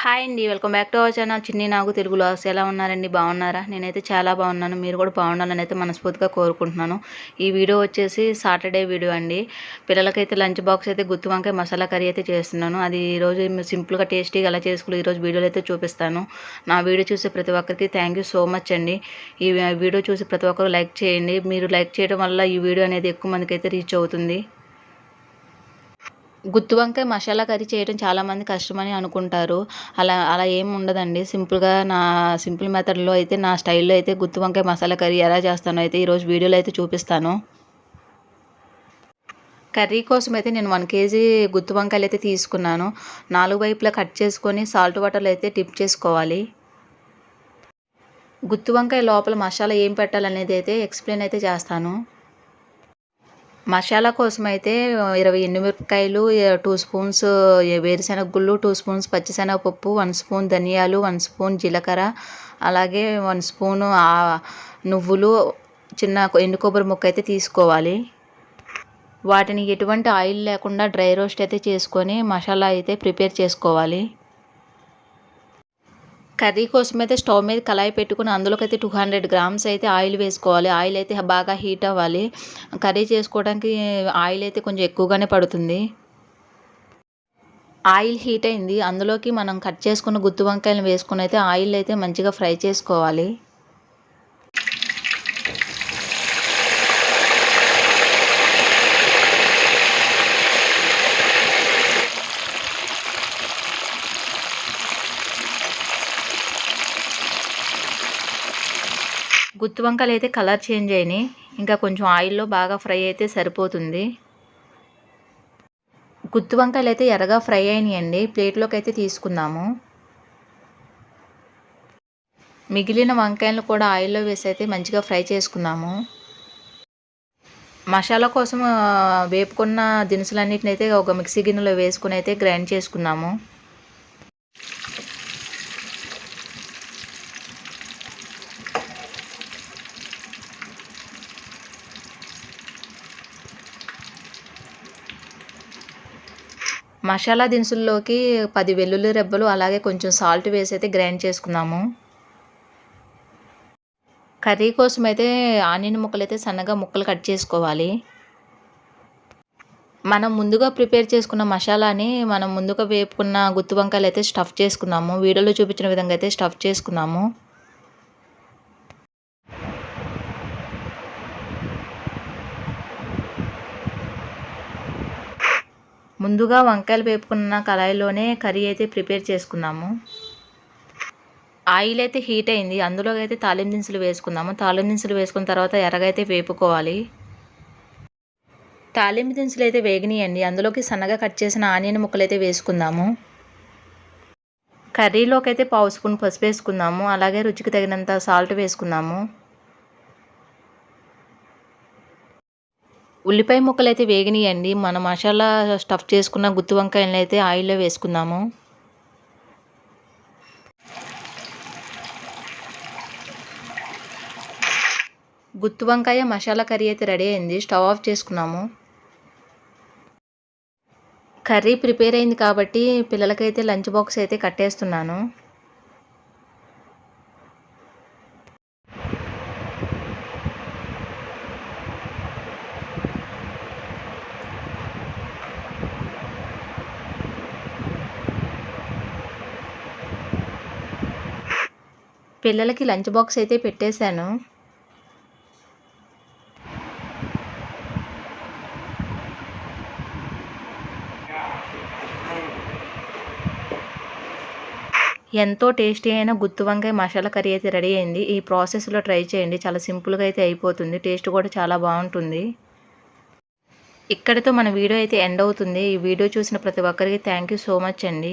Hi అండి. Welcome back to our channel. చిన్ని నాకు తెలుగు లాగ్స్. ఎలా ఉన్నారండి? బాగున్నారా? నేనైతే చాలా బాగున్నాను. మీరు కూడా బాగుండాలని అయితే మనస్ఫూర్తిగా కోరుకుంటున్నాను. ఈ వీడియో వచ్చేసి సాటర్డే వీడియో అండి. పిల్లలకైతే లంచ్ బాక్స్ అయితే గుత్తి వంకాయ మసాలా కర్రీ అయితే చేస్తున్నాను. అది ఈరోజు సింపుల్గా టేస్టీగా ఎలా చేసుకోవాలి ఈరోజు వీడియోలో అయితే చూపిస్తాను. నా వీడియో చూసే ప్రతి ఒక్కరికి థ్యాంక్ యూ సో మచ్ అండి. ఈ వీడియో చూసి ప్రతి ఒక్కరు లైక్ చేయండి. మీరు లైక్ చేయడం వల్ల ఈ వీడియో అనేది ఎక్కువ మందికి అయితే రీచ్ అవుతుంది. గుత్తి వంకాయ మసాలా కర్రీ చేయడం చాలామంది కష్టమని అనుకుంటారు. అలా అలా ఏం ఉండదండి. సింపుల్గా నా సింపుల్ మెథడ్లో అయితే నా స్టైల్లో అయితే గుత్తి వంకాయ మసాలా కర్రీ ఎలా చేస్తానో అయితే ఈరోజు వీడియోలో అయితే చూపిస్తాను. కర్రీ కోసం అయితే నేను వన్ కేజీ గుత్తి వంకాయలు అయితే తీసుకున్నాను. నాలుగు వైపులా కట్ చేసుకొని సాల్ట్ వాటర్లో అయితే టిప్ చేసుకోవాలి. గుత్తి వంకాయ లోపల మసాలా ఏం పెట్టాలనేది అయితే ఎక్స్ప్లెయిన్ అయితే చేస్తాను. మసాలా కోసం అయితే ఇరవై ఎండుమిరపకాయలు టూ స్పూన్స్ వేరుశనగ గుళ్ళు టూ స్పూన్స్ పచ్చిశనగపప్పు వన్ స్పూన్ ధనియాలు వన్ స్పూన్ జీలకర్ర అలాగే వన్ స్పూన్ నువ్వులు చిన్న ఎండు కొబ్బరి ముక్క అయితే తీసుకోవాలి. వాటిని ఎటువంటి ఆయిల్ లేకుండా డ్రై రోస్ట్ అయితే చేసుకొని మసాలా అయితే ప్రిపేర్ చేసుకోవాలి. కర్రీ కోసం అయితే స్టవ్ మీద కళాయి పెట్టుకుని అందులోకి అయితే టూ హండ్రెడ్ గ్రామ్స్ అయితే ఆయిల్ వేసుకోవాలి. ఆయిల్ అయితే బాగా హీట్ అవ్వాలి. కర్రీ చేసుకోవడానికి ఆయిల్ అయితే కొంచెం ఎక్కువగానే పడుతుంది. ఆయిల్ హీట్ అయింది. అందులోకి మనం కట్ చేసుకున్న గుత్తి వంకాయలు వేసుకుని అయితే ఆయిల్ అయితే మంచిగా ఫ్రై చేసుకోవాలి. గుత్తి వంకాయలు అయితే కలర్ చేంజ్ అయినాయి. ఇంకా కొంచెం ఆయిల్లో బాగా ఫ్రై అయితే సరిపోతుంది. గుత్తి వంకాయలు అయితే ఎర్రగా ఫ్రై అయినాయండి. ప్లేట్లోకి అయితే తీసుకుందాము. మిగిలిన వంకాయలను కూడా ఆయిల్లో వేసి అయితే మంచిగా ఫ్రై చేసుకున్నాము మసాలా కోసం వేపుకున్న దినుసులన్నిటిని అయితే ఒక మిక్సీ గిన్నెలో వేసుకుని అయితే గ్రైండ్ చేసుకున్నాము మసాలా దినుసుల్లోకి పది వెల్లుల్లి రెబ్బలు అలాగే కొంచెం సాల్ట్ వేసి అయితే గ్రైండ్ చేసుకున్నాము కర్రీ కోసం అయితే ఆనియన్ ముక్కలు అయితే సన్నగా ముక్కలు కట్ చేసుకోవాలి. మనం ముందుగా ప్రిపేర్ చేసుకున్న మసాలాని మనం ముందుగా వేపుకున్న గుత్తి వంకాయలు అయితే స్టఫ్ చేసుకున్నాము వీడియోలో చూపించిన విధంగా అయితే స్టఫ్ చేసుకున్నాము ముందుగా వంకాయలు వేపుకున్న కళాయిలోనే కర్రీ అయితే ప్రిపేర్ చేసుకున్నాము. ఆయిల్ అయితే హీట్ అయింది. అందులో అయితే తాలిం దినుసులు వేసుకుందాము. తాలిం దినుసులు వేసుకున్న తర్వాత ఎర్రగైతే వేపుకోవాలి. తాలింపు దినుసులు అయితే వేగనీయండి. అందులోకి సన్నగా కట్ చేసిన ఆనియన్ ముక్కలు అయితే వేసుకుందాము. కర్రీలోకి అయితే పావు స్పూన్ పసుపు వేసుకుందాము. అలాగే రుచికి తగినంత సాల్ట్ వేసుకుందాము. ఉల్లిపాయ ముక్కలు అయితే వేగినాయండి. మన మసాలా స్టఫ్ చేసుకున్న గుత్తి వంకాయలను అయితే ఆయిల్లో వేసుకుందాము. గుత్తి వంకాయ మసాలా కర్రీ అయితే రెడీ అయింది. స్టవ్ ఆఫ్ చేసుకున్నాము. కర్రీ ప్రిపేర్ అయింది కాబట్టి పిల్లలకైతే లంచ్ బాక్స్ అయితే కట్టేస్తున్నాను. పిల్లలకి లంచ్ బాక్స్ అయితే పెట్టేశాను. ఎంతో టేస్టీ అయిన గుత్తి వంకాయ మసాలా కర్రీ అయితే రెడీ అయింది. ఈ ప్రాసెస్లో ట్రై చేయండి. చాలా సింపుల్గా అయితే అయిపోతుంది. టేస్ట్ కూడా చాలా బాగుంటుంది. ఇక్కడితో మన వీడియో అయితే ఎండ్ అవుతుంది. ఈ వీడియో చూసిన ప్రతి ఒక్కరికి థ్యాంక్ యూ సో మచ్ అండి.